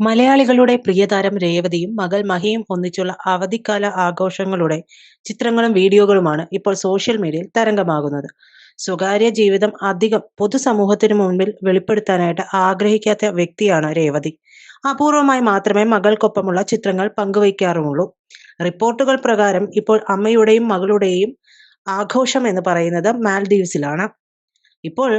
മലയാളികളുടെ പ്രിയതാരം രേവതിയും മകൾ മഹിയും ഒന്നിച്ചുള്ള അവധിക്കാല ആഘോഷങ്ങളുടെ ചിത്രങ്ങളും വീഡിയോകളുമാണ് ഇപ്പോൾ സോഷ്യൽ മീഡിയയിൽ തരംഗമാകുന്നത്. സ്വകാര്യ ജീവിതം അധികം പൊതുസമൂഹത്തിനു മുൻപിൽ വെളിപ്പെടുത്താനായിട്ട് ആഗ്രഹിക്കാത്ത വ്യക്തിയാണ് രേവതി. അപൂർവമായി മാത്രമേ മകൾക്കൊപ്പമുള്ള ചിത്രങ്ങൾ പങ്കുവയ്ക്കാറുമുള്ളൂ. റിപ്പോർട്ടുകൾ പ്രകാരം ഇപ്പോൾ അമ്മയുടെയും മകളുടെയും ആഘോഷം എന്ന് പറയുന്നത് മാൽദീവ്സിലാണ് ഇപ്പോൾ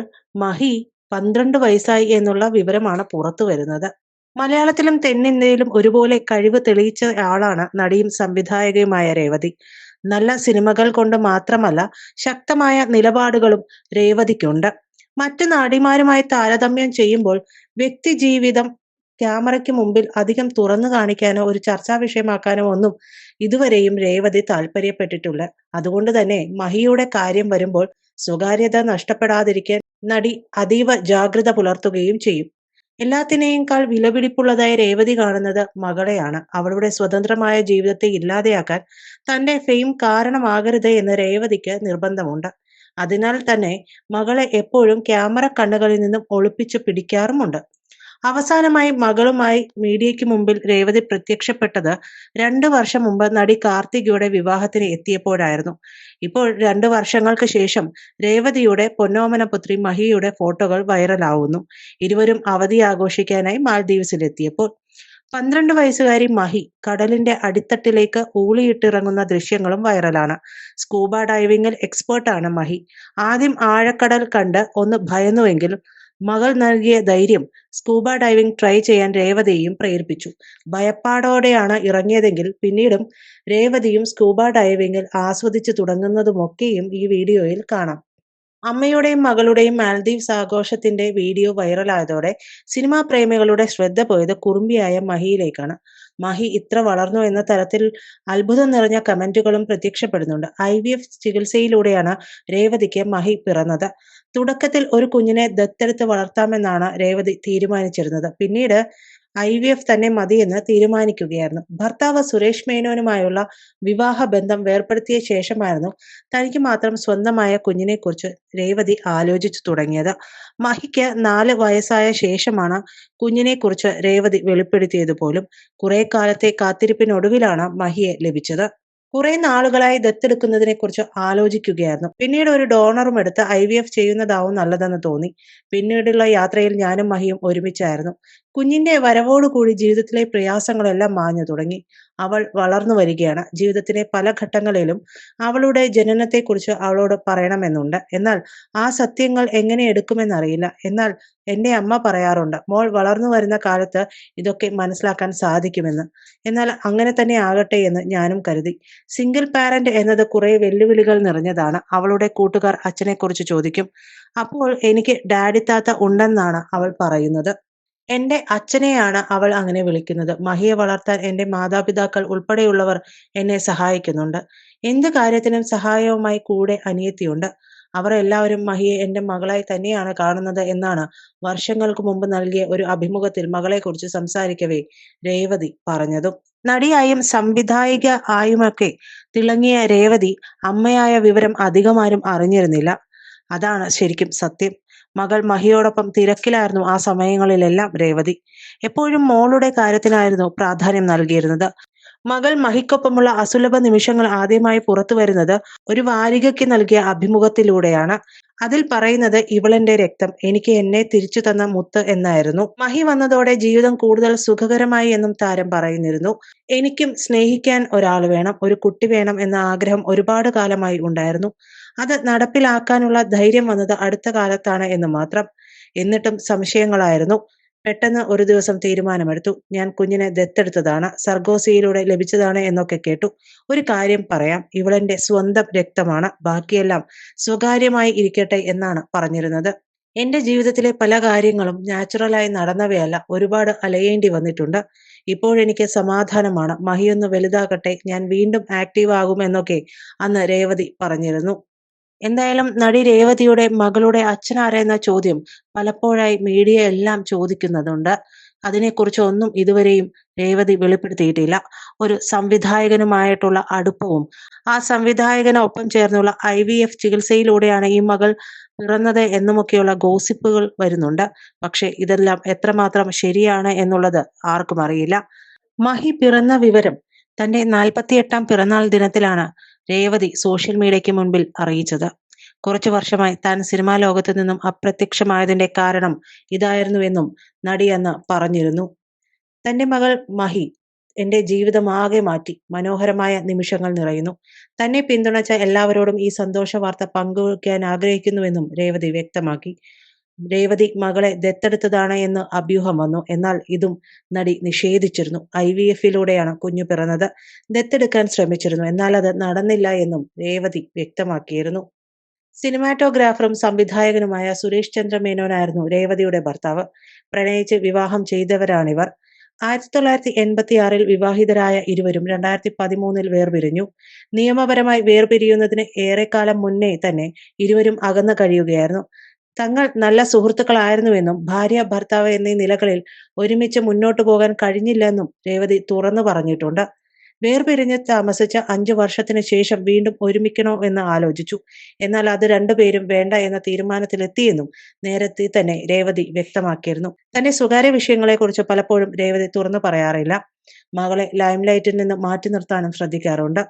മഹി പന്ത്രണ്ട് വയസ്സായി എന്നുള്ള വിവരമാണ് പുറത്തു വരുന്നത് മലയാളത്തിലും തെന്നിന്ത്യയിലും ഒരുപോലെ കഴിവ് തെളിയിച്ച ആളാണ് നടിയും സംവിധായകയുമായ രേവതി. നല്ല സിനിമകൾ കൊണ്ട് മാത്രമല്ല ശക്തമായ നിലപാടുകളും രേവതിക്കുണ്ട്. മറ്റു നടിമാരുമായി താരതമ്യം ചെയ്യുമ്പോൾ വ്യക്തി ജീവിതം ക്യാമറയ്ക്ക് മുമ്പിൽ അധികം തുറന്നു കാണിക്കാനോ ഒരു ചർച്ചാ വിഷയമാക്കാനോ ഒന്നും ഇതുവരെയും രേവതി താല്പര്യപ്പെട്ടിട്ടില്ല. അതുകൊണ്ട് തന്നെ മഹിയുടെ കാര്യം വരുമ്പോൾ സ്വകാര്യത നഷ്ടപ്പെടാതിരിക്കാൻ നടി അതീവ ജാഗ്രത പുലർത്തുകയും ചെയ്യും. എല്ലാത്തിനേക്കാൾ വിലപിടിപ്പുള്ളതായി രേവതി കാണുന്നത് മകളെയാണ്. അവളുടെ സ്വതന്ത്രമായ ജീവിതത്തെ ഇല്ലാതെയാക്കാൻ തന്റെ ഫെയിം കാരണമാകരുത് എന്ന് രേവതിക്ക് നിർബന്ധമുണ്ട്. അതിനാൽ തന്നെ മകളെ എപ്പോഴും ക്യാമറ കണ്ണുകളിൽ നിന്നും ഒളിപ്പിച്ചു പിടിക്കാറുമുണ്ട്. അവസാനമായി മകളുമായി മീഡിയയ്ക്ക് മുമ്പിൽ രേവതി പ്രത്യക്ഷപ്പെട്ടത് രണ്ടു വർഷം മുമ്പ് നടി കാർത്തികയുടെ വിവാഹത്തിന് എത്തിയപ്പോഴായിരുന്നു. ഇപ്പോൾ രണ്ടു വർഷങ്ങൾക്ക് ശേഷം രേവതിയുടെ പൊന്നോമന പുത്രി മഹിയുടെ ഫോട്ടോകൾ വൈറലാവുന്നു. ഇരുവരും അവധി ആഘോഷിക്കാനായി മാൽദ്വീപ്സിലെത്തിയപ്പോൾ പന്ത്രണ്ട് വയസ്സുകാരി മഹി കടലിന്റെ അടിത്തട്ടിലേക്ക് ഊളിയിട്ടിറങ്ങുന്ന ദൃശ്യങ്ങളും വൈറലാണ്. സ്കൂബ ഡൈവിംഗിൽ എക്സ്പേർട്ടാണ് മഹി. ആദ്യം ആഴക്കടൽ കണ്ട് ഒന്ന് ഭയന്നുവെങ്കിലും മകൾ നൽകിയ ധൈര്യം സ്കൂബ ഡൈവിംഗ് ട്രൈ ചെയ്യാൻ രേവതിയെയും പ്രേരിപ്പിച്ചു. ഭയപ്പാടോടെയാണ് ഇറങ്ങിയതെങ്കിൽ പിന്നീടും രേവതിയും സ്കൂബ ഡൈവിംഗിൽ ആസ്വദിച്ചു തുടങ്ങുന്നതുമൊക്കെയും ഈ വീഡിയോയിൽ കാണാം. അമ്മയുടെയും മകളുടെയും മാൽദീവ്സ് ആഘോഷത്തിന്റെ വീഡിയോ വൈറലായതോടെ സിനിമാ പ്രേമികളുടെ ശ്രദ്ധ പോയത് കുറുമ്പിയായ മഹിയിലേക്കാണ്. മഹി ഇത്ര വളർന്നു എന്ന തരത്തിൽ അത്ഭുതം നിറഞ്ഞ കമന്റുകളും പ്രത്യക്ഷപ്പെടുന്നുണ്ട്. ഐ വി എഫ് ചികിത്സയിലൂടെയാണ് രേവതിക്ക് മഹി പിറന്നത്. തുടക്കത്തിൽ ഒരു കുഞ്ഞിനെ ദത്തെടുത്ത് വളർത്താമെന്നാണ് രേവതി തീരുമാനിച്ചിരുന്നത്. പിന്നീട് ഐ വി എഫ് തന്നെ മതിയെന്ന് തീരുമാനിക്കുകയായിരുന്നു. ഭർത്താവ് സുരേഷ് മേനോനുമായുള്ള വിവാഹ ബന്ധം വേർപ്പെടുത്തിയ ശേഷമായിരുന്നു തനിക്ക് മാത്രം സ്വന്തമായ കുഞ്ഞിനെക്കുറിച്ച് രേവതി ആലോചിച്ചു തുടങ്ങിയത്. മഹിക്ക് നാല് വയസ്സായ ശേഷമാണ് കുഞ്ഞിനെക്കുറിച്ച് രേവതി വെളിപ്പെടുത്തിയത് പോലും. കുറെ കാലത്തെ കാത്തിരിപ്പിനൊടുവിലാണ് മഹിയെ ലഭിച്ചത്. കുറെ നാളുകളായി ദത്തെടുക്കുന്നതിനെ കുറിച്ച് ആലോചിക്കുകയായിരുന്നു. പിന്നീട് ഒരു ഡോണറും എടുത്ത് ഐ വി എഫ് ചെയ്യുന്നതാവും നല്ലതെന്ന് തോന്നി. പിന്നീടുള്ള യാത്രയിൽ ഞാനും മഹിയും ഒരുമിച്ചായിരുന്നു. കുഞ്ഞിന്റെ വരവോടുകൂടി ജീവിതത്തിലെ പ്രയാസങ്ങളെല്ലാം മാഞ്ഞു തുടങ്ങി. അവൾ വളർന്നു വരികയാണ്. ജീവിതത്തിലെ പല ഘട്ടങ്ങളിലും അവളുടെ ജനനത്തെക്കുറിച്ച് അവളോട് പറയണമെന്നുണ്ട്. എന്നാൽ ആ സത്യങ്ങൾ എങ്ങനെ എടുക്കുമെന്നറിയില്ല. എന്നാൽ എന്റെ അമ്മ പറയാറുണ്ട് മോൾ വളർന്നു വരുന്ന കാലത്ത് ഇതൊക്കെ മനസ്സിലാക്കാൻ സാധിക്കുമെന്ന്. എന്നാൽ അങ്ങനെ തന്നെ ആകട്ടെ എന്ന് ഞാനും കരുതി. സിംഗിൾ പാരന്റ് എന്നത് കുറെ വെല്ലുവിളികൾ നിറഞ്ഞതാണ്. അവളുടെ കൂട്ടുകാർ അച്ഛനെക്കുറിച്ച് ചോദിക്കും. അപ്പോൾ എനിക്ക് ഡാഡി താത്ത ഉണ്ടെന്നാണ് അവൾ പറയുന്നത്. എന്റെ അച്ഛനെയാണ് അവൾ അങ്ങനെ വിളിക്കുന്നത്. മഹിയെ വളർത്താൻ എന്റെ മാതാപിതാക്കൾ ഉൾപ്പെടെയുള്ളവർ എന്നെ സഹായിക്കുന്നുണ്ട്. എന്ത് കാര്യത്തിനും സഹായവുമായി കൂടെ അനിയത്തിയുണ്ട്. അവർ എല്ലാവരും മഹിയെ എന്റെ മകളായി തന്നെയാണ് കാണുന്നത് എന്നാണ് വർഷങ്ങൾക്ക് മുമ്പ് നൽകിയ ഒരു അഭിമുഖത്തിൽ മകളെക്കുറിച്ച് സംസാരിക്കവേ രേവതി പറഞ്ഞതും. നടിയായും സംവിധായിക ആയുമൊക്കെ തിളങ്ങിയ രേവതി അമ്മയായ വിവരം അധികമാരും അറിഞ്ഞിരുന്നില്ല. അതാണ് ശരിക്കും സത്യം. മകൾ മഹിയോടൊപ്പം തിരക്കിലായിരുന്നു ആ സമയങ്ങളിലെല്ലാം രേവതി. എപ്പോഴും മോളുടെ കാര്യത്തിനായിരുന്നു പ്രാധാന്യം നൽകിയിരുന്നത്. മകൾ മഹിക്കൊപ്പമുള്ള അസുലഭ നിമിഷങ്ങൾ ആദ്യമായി പുറത്തു വരുന്നത് ഒരു വാരികയ്ക്ക് നൽകിയ അഭിമുഖത്തിലൂടെയാണ്. അതിൽ പറയുന്നത് ഇവളെന്റെ രക്തം എനിക്ക് എന്നെ തിരിച്ചു തന്ന മുത്ത് എന്നായിരുന്നു. മഹി വന്നതോടെ ജീവിതം കൂടുതൽ സുഖകരമായി എന്നും താരം പറയുന്നിരുന്നു. എനിക്കും സ്നേഹിക്കാൻ ഒരാൾ വേണം ഒരു കുട്ടി വേണം എന്ന ആഗ്രഹം ഒരുപാട് കാലമായി ഉണ്ടായിരുന്നു. അത് നടപ്പിലാക്കാനുള്ള ധൈര്യം വന്നത് അടുത്ത കാലത്താണ് എന്ന് മാത്രം. എന്നിട്ടും സംശയങ്ങളായിരുന്നു. പെട്ടെന്ന് ഒരു ദിവസം തീരുമാനമെടുത്തു. ഞാൻ കുഞ്ഞിനെ ദത്തെടുത്തതാണ്. സർഗോസിയിലൂടെ ലഭിച്ചതാണ് എന്നൊക്കെ കേട്ടു. ഒരു കാര്യം പറയാം. ഇവളെന്റെ സ്വന്തം രക്തമാണ്. ബാക്കിയെല്ലാം സ്വകാര്യമായി ഇരിക്കട്ടെ എന്നാണ് പറഞ്ഞിരുന്നത്. എന്റെ ജീവിതത്തിലെ പല കാര്യങ്ങളും നാച്ചുറലായി നടന്നവയല്ല. ഒരുപാട് അലയേണ്ടി വന്നിട്ടുണ്ട്. ഇപ്പോഴെനിക്ക് സമാധാനമാണ്. മഹിയൊന്ന് വലുതാകട്ടെ. ഞാൻ വീണ്ടും ആക്റ്റീവ് ആകും എന്നൊക്കെ അന്ന് രേവതി പറഞ്ഞിരുന്നു. എന്തായാലും നടി രേവതിയുടെ മകളുടെ അച്ഛനാരെന്ന ചോദ്യം പലപ്പോഴായി മീഡിയ എല്ലാം ചോദിക്കുന്നതുണ്ട് അതിനെക്കുറിച്ച് ഒന്നും ഇതുവരെയും രേവതി വെളിപ്പെടുത്തിയിട്ടില്ല. ഒരു സംവിധായകനുമായിട്ടുള്ള അടുപ്പവും ആ സംവിധായകനൊപ്പം ചേർന്നുള്ള ഐ വി എഫ് ചികിത്സയിലൂടെയാണ് ഈ മകൾ പിറന്നത് എന്നുമൊക്കെയുള്ള ഗോസിപ്പുകൾ വരുന്നുണ്ട്. പക്ഷേ ഇതെല്ലാം എത്രമാത്രം ശരിയാണ് എന്നുള്ളത് ആർക്കും അറിയില്ല. മഹി പിറന്ന വിവരം തന്റെ നാൽപ്പത്തിയെട്ടാം പിറന്നാൾ ദിനത്തിലാണ് രേവതി സോഷ്യൽ മീഡിയയ്ക്ക് മുൻപിൽ അറിയിച്ചത്. കുറച്ചു വർഷമായി താൻ സിനിമാ ലോകത്തു നിന്നും അപ്രത്യക്ഷമായതിന്റെ കാരണം ഇതായിരുന്നുവെന്നും നടി അന്ന് പറഞ്ഞിരുന്നു. തന്റെ മകൾ മഹി എന്റെ ജീവിതം ആകെ മാറ്റി. മനോഹരമായ നിമിഷങ്ങൾ നിറയുന്നു. തന്നെ പിന്തുണച്ച എല്ലാവരോടും ഈ സന്തോഷ വാർത്ത പങ്കുവയ്ക്കാൻ ആഗ്രഹിക്കുന്നുവെന്നും രേവതി വ്യക്തമാക്കി. രേവതി മകളെ ദത്തെടുത്തതാണ് എന്ന് അഭ്യൂഹം വന്നു. എന്നാൽ ഇതും നടി നിഷേധിച്ചിരുന്നു. ഐ വി എഫിലൂടെയാണ് കുഞ്ഞു പിറന്നത്. ദത്തെടുക്കാൻ ശ്രമിച്ചിരുന്നു. എന്നാൽ അത് നടന്നില്ല എന്നും രേവതി വ്യക്തമാക്കിയിരുന്നു. സിനിമാറ്റോഗ്രാഫറും സംവിധായകനുമായ സുരേഷ് ചന്ദ്ര മേനോനായിരുന്നു രേവതിയുടെ ഭർത്താവ്. പ്രണയിച്ച് വിവാഹം ചെയ്തവരാണിവർ. ആയിരത്തി തൊള്ളായിരത്തി എൺപത്തി ആറിൽ വിവാഹിതരായ ഇരുവരും രണ്ടായിരത്തി പതിമൂന്നിൽ വേർപിരിഞ്ഞു. നിയമപരമായി വേർപിരിയുന്നതിന് ഏറെക്കാലം മുന്നേ തന്നെ ഇരുവരും അകന്നു കഴിയുകയായിരുന്നു. തങ്ങൾ നല്ല സുഹൃത്തുക്കളായിരുന്നുവെന്നും ഭാര്യ, ഭർത്താവ് എന്നീ നിലകളിൽ ഒരുമിച്ച് മുന്നോട്ടു പോകാൻ കഴിഞ്ഞില്ലെന്നും രേവതി തുറന്നു പറഞ്ഞിട്ടുണ്ട്. വേർപിരിഞ്ഞ് താമസിച്ച അഞ്ചു വർഷത്തിന് ശേഷം വീണ്ടും ഒരുമിക്കണോ എന്ന് ആലോചിച്ചു. എന്നാൽ അത് രണ്ടുപേരും വേണ്ട എന്ന തീരുമാനത്തിലെത്തിയെന്നും നേരത്തെ തന്നെ രേവതി വ്യക്തമാക്കിയിരുന്നു. തന്റെ സ്വകാര്യ വിഷയങ്ങളെക്കുറിച്ച് പലപ്പോഴും രേവതി തുറന്നു പറയാറില്ല. മകളെ ലൈംലൈറ്റിൽ നിന്ന് മാറ്റി നിർത്താനും ശ്രദ്ധിക്കാറുണ്ട്.